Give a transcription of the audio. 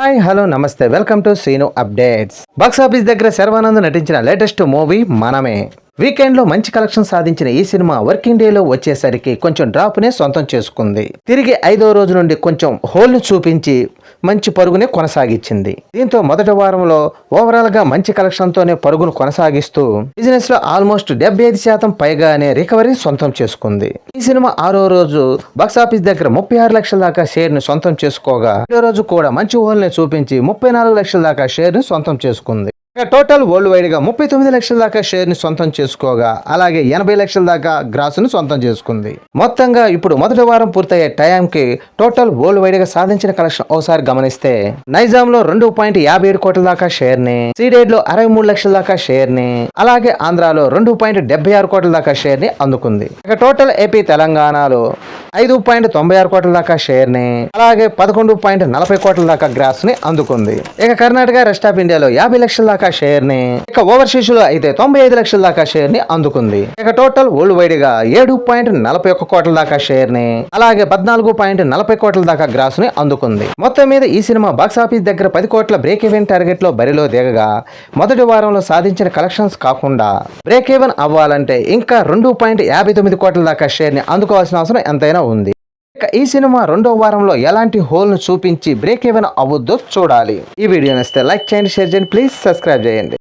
Hi hello నమస్తే. Welcome to Seenu updates. Box office దగ్గర శర్వానంద్ నటించిన లేటెస్ట్ మూవీ మనమే. వీకెండ్లో మంచి కలెక్షన్ సాధించిన ఈ సినిమా వర్కింగ్ డేలో వచ్చేసరికి కొంచెం డ్రాప్ నే సొంతం చేసుకుంది. తిరిగి ఐదో రోజు నుండి కొంచెం హోల్ను చూపించి మంచి పరుగునే కొనసాగించింది. దీంతో మొదటి వారంలో ఓవరాల్గా మంచి కలెక్షన్తోనే పరుగును కొనసాగిస్తూ బిజినెస్లో ఆల్మోస్ట్ డెబ్బై ఐదు శాతం పైగానే రికవరీ సొంతం చేసుకుంది. ఈ సినిమా ఆరో రోజు బాక్సాఫీస్ దగ్గర ముప్పై ఆరు లక్షల దాకా షేర్ను సొంతం చేసుకోగా ఏడో రోజు కూడా మంచి హోల్ని చూపించి ముప్పై నాలుగు లక్షల దాకా షేర్ను సొంతం చేసుకుంది. టోటల్ వరల్డ్ వైడ్గా ముప్పై తొమ్మిది లక్షల దాకా షేర్ని సొంతం చేసుకోగా అలాగే ఎనభై లక్షల దాకా గ్రాసును సొంతం చేసుకుంది. మొత్తంగా ఇప్పుడు మొదటి వారం పూర్తయ్యే టైంకి టోటల్ వరల్డ్ వైడ్గా సాధించిన కలెక్షన్ ఒకసారి గమనిస్తే నైజామ్లో రెండు పాయింట్ యాభై ఏడు కోట్ల దాకా షేర్ని సీడేడ్లో అరవై మూడు లక్షల దాకా షేర్ని అలాగే ఆంధ్రాలో రెండు పాయింట్ డెబ్బై ఆరు కోట్ల దాకా షేర్ని అందుకుంది. ఇక టోటల్ ఏపీ తెలంగాణలో ఐదు పాయింట్ తొంభై ఆరు కోట్ల దాకా షేర్ని అలాగే పదకొండు పాయింట్ నలభై కోట్ల దాకా గ్రాస్ని అందుకుంది. ఇక కర్ణాటక రెస్ట్ ఆఫ్ ఇండియాలో యాభై లక్షల దాకా షేర్ని ఇక ఓవర్సీస్లో అయితే తొంభై ఐదు లక్షల దాకా షేర్ని అందుకుంది. ఇక టోటల్ వరల్డ్ వైడ్గా ఏడు పాయింట్ నలభై ఒక్క కోట్ల దాకా షేర్ని అలాగే పద్నాలుగు పాయింట్ నలభై కోట్ల దాకా గ్రాస్ని అందుకుంది. మొత్తం మీద ఈ సినిమా బాక్స్ ఆఫీస్ దగ్గర పది కోట్ల బ్రేక్ ఈవెన్ టార్గెట్లో బరిలో దిగగా మొదటి వారంలో సాధించిన కలెక్షన్స్ కాకుండా బ్రేక్ ఈవెన్ అవ్వాలంటే ఇంకా రెండు పాయింట్ యాభై తొమ్మిది కోట్ల దాకా షేర్ని అందుకోవాల్సిన అవసరం ఎంతైనా ఉంది. ఈ సినిమా రెండో వారంలో ఎలాంటి హోల్ను చూపించి బ్రేక్ ఏమైనా అవ్వద్దో చూడాలి. ఈ వీడియో నచ్చితే లైక్ చేయండి షేర్ చేయండి ప్లీజ్ సబ్స్క్రైబ్ చేయండి.